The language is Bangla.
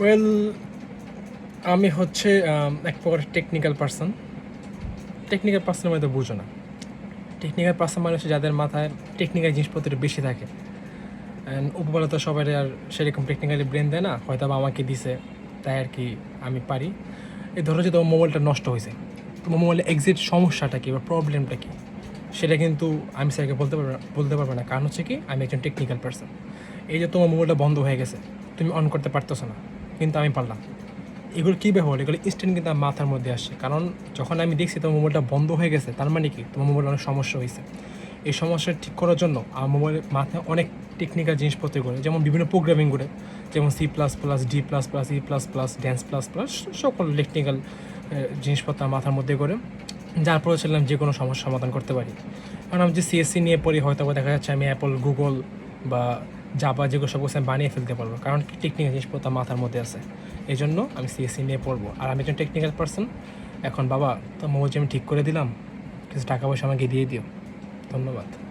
ওয়েল আমি হচ্ছে এক প্রকার টেকনিক্যাল পার্সন টেকনিক্যাল পার্সনের মধ্যে বুঝো না। টেকনিক্যাল পার্সন মানে হচ্ছে যাদের মাথায় টেকনিক্যাল জিনিসপত্র বেশি থাকে। উপরবেলা তো সবাই আর সেরকম টেকনিক্যালি ব্রেন দেয় না, হয়তো বা আমাকে দিছে, তাই আর কি আমি পারি। এই ধরো যে তোমার মোবাইলটা নষ্ট হয়েছে। তোমার মোবাইলের এক্সিট সমস্যাটা কি বা প্রবলেমটা কি? সেটা কিন্তু আমি স্যারকে বলতে পারব না, বলতে পারব না। কারণ হচ্ছে কি, আমি একজন টেকনিক্যাল পার্সন এই যে তোমার মোবাইলটা বন্ধ হয়ে গেছে, তুমি অন করতে পারতেছো না। কিন্তু আমি পারলাম। এগুলো কী ব্যবহার? এগুলো ইনস্ট্যান্ট কিন্তু আমার মাথার মধ্যে আসে। কারণ যখন আমি দেখছি তোমার মোবাইলটা বন্ধ হয়ে গেছে, তার মানে কি? তোমার মোবাইলে অনেক সমস্যা হয়েছে। এই সমস্যা ঠিক করার জন্য আমার মোবাইলের মাথায় অনেক টেকনিক্যাল জিনিসপত্র করে যেমন বিভিন্ন প্রোগ্রামিং করে যেমন C plus plus D plus plus E plus plus dance plus plus সকল টেকনিক্যাল জিনিসপত্র মাথার মধ্যে করে। যার পরে ছিলাম যে কোনো সমস্যার সমাধান করতে পারি। কারণ আমি যে সিএসসি নিয়ে পড়ি হয়তো দেখা যাচ্ছে আমি অ্যাপল গুগল বা জাবা যেগুলো সব আমি বানিয়ে ফেলতে পারব। কারণ টেকনিক্যাল জিনিসপত্র মাথার মধ্যে আছে। এই জন্য আমি সিএসসি নিয়ে পড়ব। আর আমি একজন টেকনিক্যাল পার্সন এখন বাবা তো মোবাইল আমি ঠিক করে দিলাম। কিছু টাকা পয়সা আমাকে দিয়ে দিও। ধন্যবাদ।